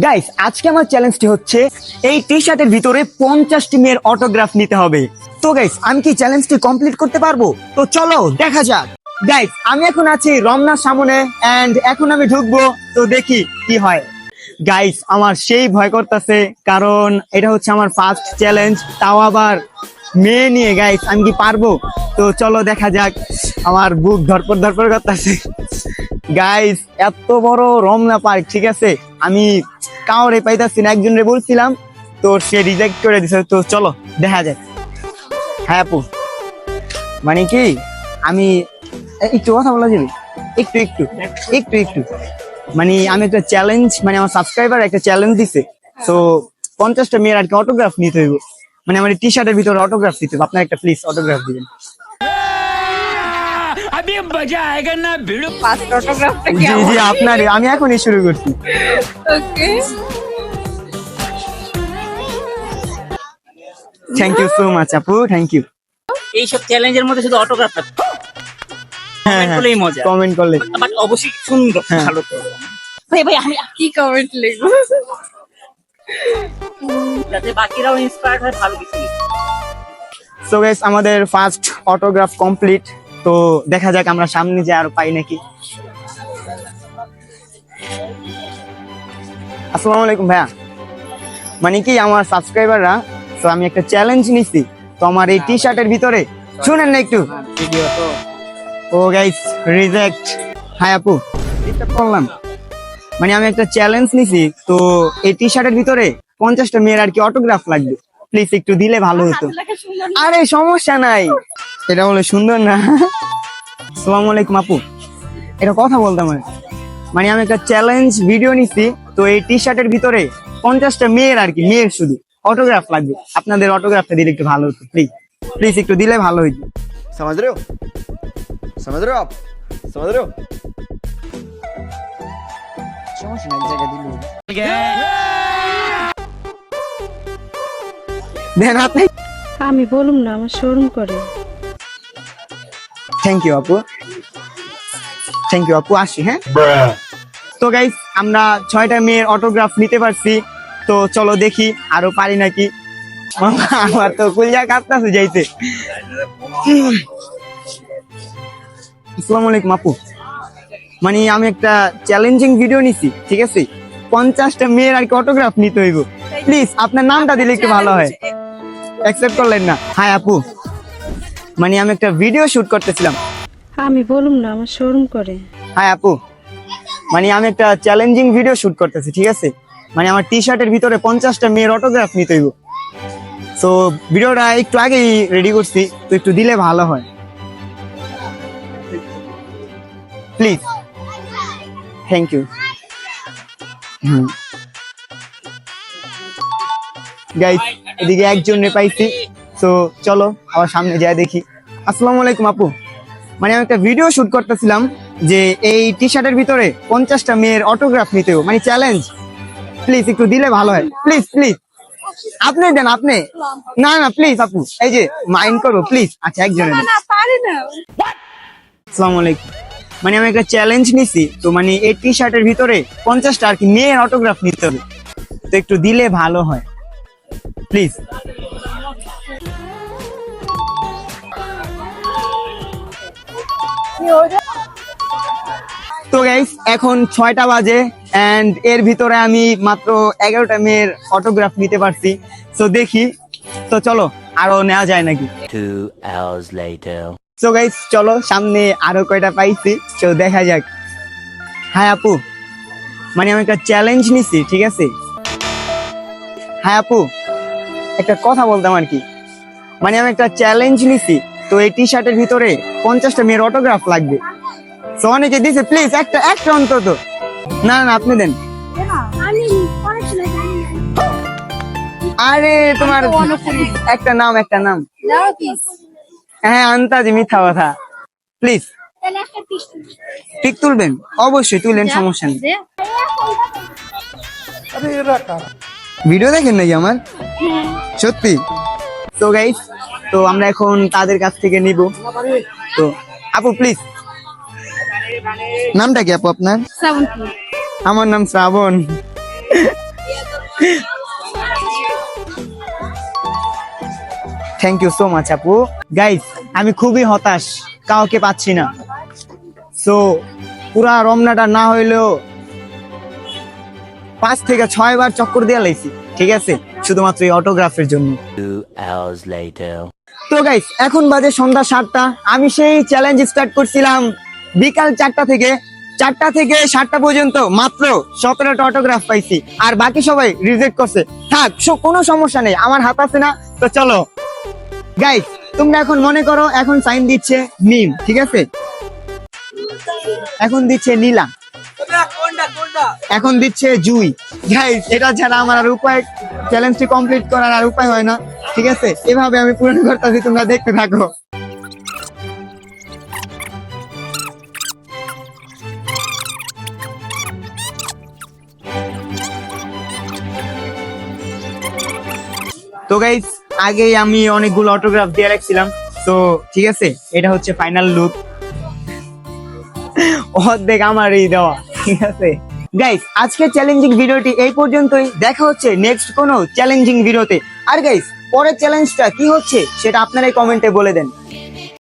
Guys আজকে আমার চ্যালেঞ্জটি হচ্ছে, এই টি শার্টের ভিতরে পঞ্চাশটি মেয়ের অটোগ্রাফ নিতে হবে। তো গাইস আমি কি চ্যালেঞ্জটি কমপ্লিট করতে পারব? তো চলো, দেখা যাক। গাইস আমি এখন আছি রমনার সামনে এন্ড এখন আমি ঢুকবো, তো দেখি কি হয়। গাইস আমার সেই ভয় করতেছে, কারণ এটা হচ্ছে আমার ফার্স্ট চ্যালেঞ্জ তাও আবার মেয়ে নিয়ে গাইস আমি কি পারব? তো চলো, দেখা যাক। আমার বুক ধরপর ধরপর করতেছে। গাইস এত বড় রমনা পার্ক, ঠিক আছে? আমি কাউরে পাইতাছি না, একজনের বলছিলাম, তো সে রিজেক্ট করে দিছে, তো চলো, দেখা যায় হ্যাঁ আপু। মানে কি? আমি একটু কথা বলা যাবে? একটু একটু একটু একটু। মানে আমি একটা চ্যালেঞ্জ মানে আমার সাবস্ক্রাইবার একটা চ্যালেঞ্জ দিছে। তো পঞ্চাশটা মেয়ের আর কি অটোগ্রাফ নিতে হইব। মানে আমার টি শার্টের ভিতরে অটোগ্রাফ দিতে হবে। আপনার একটা প্লিজ অটোগ্রাফ দিবেন। अभी मजा आएगा ना भिड़ो ফার্স্ট অটোগ্রাফটা জি জি আপনার আমি এখনই শুরু করছি okay thank you so much আপু থ্যাংক ইউ এইসব চ্যালেঞ্জের মধ্যে শুধু অটোগ্রাফ না হ্যাঁ করলেই মজা। কমেন্ট করলে বাট অবশ্যই সুন্দর হ্যাঁ। ভালো তো ভাই ভাই আমি কি কমেন্ট লিখবো যাতে বাকিরাও ইন্সপায়ার্ড হয় ভালো কিছু লিখে। সো গাইস আমাদের ফার্স্ট অটোগ্রাফ কমপ্লিট তো দেখা যাক আমরা সামনে যে আর পাই নাকি। আসসালামু আলাইকুম ভাইয়া। মানে কি আমার সাবস্ক্রাইবাররা তো আমি একটা চ্যালেঞ্জ নিছি। তো আমার এই টি শার্টের ভিতরে, শুনেন না একটু। ও গাইস রিজেক্ট হাই আপু করলাম। মানে আমি একটা চ্যালেঞ্জ নিছি, তো এই টি শার্টের ভিতরে পঞ্চাশটা মেয়ের আর কি অটোগ্রাফ লাগবে। প্লিজ একটু দিলে ভালো হতো আরে সমস্যা নাই এটা বলে সুন্দর না সালাম আলাইকুম আপু এটা কথা বলতাম আর কি। মানে আমি একটা চ্যালেঞ্জ ভিডিও নিছি তো এই টি শার্টের ভিতরে পঞ্চাশটা মেয়ের আর কি মেয়ের শুধু অটোগ্রাফ লাগবে আপনাদের অটোগ্রাফটা দিলে একটু ভালো হতো প্লিজ প্লিজ একটু দিলে ভালো হইতো समझ रहे हो समझ रहे हो आप समझ रहे हो সমস্যা দেন আপনি আমি বলুম না আমার শোরুম করে। থ্যাংক ইউ আপু। থ্যাংক ইউ আপু। আসি হ্যাঁ? তো গাইস আমরা ছয়টা মেয়ের অটোগ্রাফ নিতে পারছি। তো চলো দেখি আরও পারি নাকি? আমার তো কাঁপতাছে যাইতে। আসসালামু আলাইকুম আপু। মানে আমি একটা চ্যালেঞ্জিং ভিডিও নিছি ঠিক আছে? পঞ্চাশটা মেয়ের আর কি অটোগ্রাফ নিতে হইব। প্লিজ আপনার নামটা দিলে একটু ভালো হয়। অ্যাকসেপ্ট করলেন না। হাই আপু মানে আমি একটা ভিডিও শুট করতেছিলাম। আমি বলুম না আমার শোরুম করে। হাই আপু মানে আমি একটা চ্যালেঞ্জিং ভিডিও শুট করতেছি ঠিক আছে? মানে আমার টি শার্টের ভিতরে পঞ্চাশটা মেয়ের অটোগ্রাফ নিতে হইব। তো ভিডিওটা একটু আগেই রেডি করছি তো একটু দিলে ভালো হয়। Please thank you hmm. Guys এদিকে একজনে পাইছি। তো চলো আবার সামনে যাই দেখি। আসসালামু আলাইকুম আপু। মানে আমি একটা ভিডিও শুট করতেছিলাম যে এই টি শার্টের ভিতরে পঞ্চাশটা মেয়ের অটোগ্রাফ নিতেও মানে চ্যালেঞ্জ প্লিজ একটু দিলে ভালো হয়। প্লিজ প্লিজ আপনি দেন আপনি। না না প্লিজ আপু। এই যে মাইন্ড করব প্লিজ আচ্ছা একজনের আসসালামু আলাইকুম। মানে আমি একটা চ্যালেঞ্জ নিছি তো মানে এই টি শার্টের ভিতরে পঞ্চাশটা আর কি মেয়ের অটোগ্রাফ নিতে হবে। তো একটু দিলে ভালো হয়। প্লিজ তো গাইস এখন ছয়টা বাজে এন্ড এর ভিতরে আমি মাত্র এগারোটা মেয়ের অটোগ্রাফ নিতে পারছি। তো দেখি। তো চলো আরও নেওয়া যায় নাকি? Hours গাইস চলো সামনে আরও কয়টা পাইছি। তো দেখা যাক। হ্যাঁ আপু। মানে আমি একটা চ্যালেঞ্জ নিছি ঠিক আছে? হ্যাঁ আপু। একটা কথা বলতাম আর কি। মানে আমি একটা চ্যালেঞ্জ নিছি তো এই টি শার্টের ভিতরে পঞ্চাশটা মেয়ের অটোগ্রাফ লাগবে। তো অনেকে দিছে প্লিজ একটা একটা অন্তত। না না আপনি দেন। আরে তোমার একটা নাম একটা নাম। হ্যাঁ আন্তাজি মিথ্যা কথা। প্লিজ পিক তুলবেন? অবশ্যই তুলেন সমস্যা নেই। ভিডিও দেখেন নাকি আমার? সত্যি? তো গাইস তো আমরা এখন তাদের কাছ থেকে নিব। তো আপু প্লিজ নামটা কি আপু আপনার? আমার নাম Shrabon. Thank you so much আপু। গাইস আমি খুবই হতাশ কাউকে পাচ্ছি না। সো পুরা রমনাটা না হইলেও পাঁচ থেকে ছয় বার চক্কর দেওয়া লাগছি ঠিক আছে? শুধুমাত্র এই অটোগ্রাফের জন্য। Two hours later. তো গাইস এখন বাজে সন্ধ্যা সাতটা। আমি সেই চ্যালেঞ্জ স্টার্ট করছিলাম বিকাল চারটা থেকে। চারটা থেকে সাতটা পর্যন্ত মাত্র সতেরোটা অটোগ্রাফ পাইছি। আর বাকি সবাই রিজেক্ট করছে। থাক কোনো সমস্যা নেই আমার হাত আছে না তো চলো। গাইস তোমরা এখন মনে করো এখন সাইন দিচ্ছে মিম ঠিক আছে? এখন দিচ্ছে নীলা। এখন দিচ্ছে জুই। গাইস এটা ছাড়া আমার আর উপায় চ্যালেঞ্জটি কমপ্লিট করার আর উপায় হয় না, ঠিক আছে? এভাবে আমি পূরণ করতেছি, তোমরা দেখতে থাকো। তো গাইস আগেই আমি অনেকগুলো অটোগ্রাফ দিয়ে রাখছিলাম, তো ঠিক আছে? এটা হচ্ছে ফাইনাল লুক অর্ধেক আমারই দেওয়া, ঠিক আছে? গাইস আজকে চ্যালেঞ্জিং ভিডিওটি এই পর্যন্তই। দেখা হচ্ছে নেক্সট কোনো চ্যালেঞ্জিং ভিডিওতে আর গাইস পরের চ্যালেঞ্জটা কি হচ্ছে, সেটা আপনারাই কমেন্টে বলে দেন।